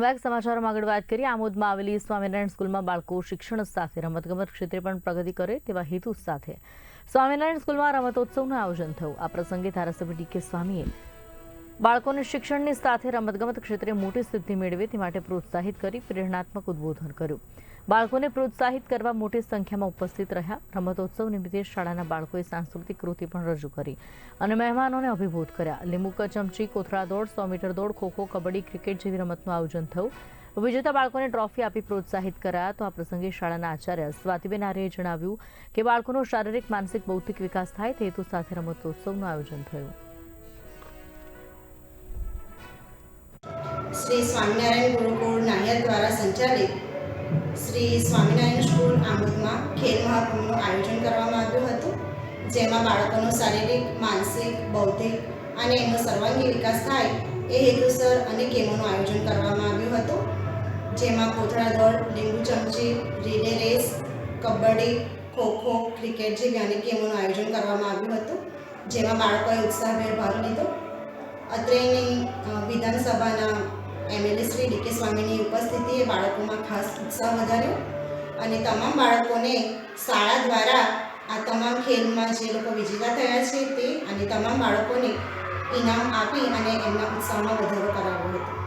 Back સમાચારમાં આગળ વાત કરીએ. આમોદમાં આવેલી સ્વામિનારાયણ સ્કૂલમાં બાળકો શિક્ષણ સાથે રમતગમત ક્ષેત્રે પણ પ્રગતિ કરે તેવા હેતુ સાથે. સ્વામિનારાયણ સ્કૂલમાં રમતોત્સવનું આયોજન થયું. આ પ્રસંગે ધારાસભ્ય ડી કે સ્વામીએ બાળકોને શિક્ષણની સાથે રમતગમત ક્ષેત્રે મોટી સિદ્ધિ મેળવે તે માટે પ્રોત્સાહિત કરી પ્રેરણાત્મક ઉદ્બોધન કર્યું. બાળકોને પ્રોત્સાહિત કરવા મોટી સંખ્યામાં ઉપસ્થિત રહ્યા. રમતોત્સવ નિમિત્તે શાળાના બાળકોએ સાંસ્કૃતિક કૃતિ પણ રજૂ કરી અને મહેમાનોને અભિભૂત કર્યા. લીંબુ ચમચી કોથળા દોડ, સો મીટર દોડ ખોખો કબડ્ડી, ક્રિકેટ જેવી રમતનું આયોજન થયું. વિજેતા બાળકોને ટ્રોફી આપી પ્રોત્સાહિત કરાયા તો આ પ્રસંગે શાળાના આચાર્ય સ્વાતિબેન આર્યએ જણાવ્યું કે બાળકોનો શારીરિક, માનસિક, બૌદ્ધિક વિકાસ થાય તે હેતુ સાથે રમતોત્સવનું આયોજન થયું. શ્રી સ્વામિનારાયણ ગુરુકુળ નાયર દ્વારા સંચાલિત શ્રી સ્વામિનારાયણ સ્કૂલ આમોદમાં ખેલ મહાકુંભનું આયોજન કરવામાં આવ્યું હતું, જેમાં બાળકોનો શારીરિક, માનસિક, બૌદ્ધિક અને એનો સર્વાંગી વિકાસ થાય એ હેતુસર અને ગેમોનું આયોજન કરવામાં આવ્યું હતું, જેમાં કોથળા દોડ, લીંબુ ચમચી, relay race, kabaddi, kho kho, cricket જેવી અનેક ગેમોનું આયોજન કરવામાં આવ્યું હતું, જેમાં બાળકોએ ઉત્સાહભેર ભાગ લીધો. અત્રેની વિધાનસભાના એમએલએ શ્રી ડીકે સ્વામીની ઉપસ્થિતિએ બાળકોમાં ખાસ ઉત્સાહ વધાર્યો અને તમામ બાળકોને શાળા દ્વારા આ તમામ ખેલમાં જે લોકો વિજેતા થયા છે તે અને તમામ બાળકોને ઇનામ આપી અને એમના ઉત્સાહમાં વધારો કરાવ્યો હતો.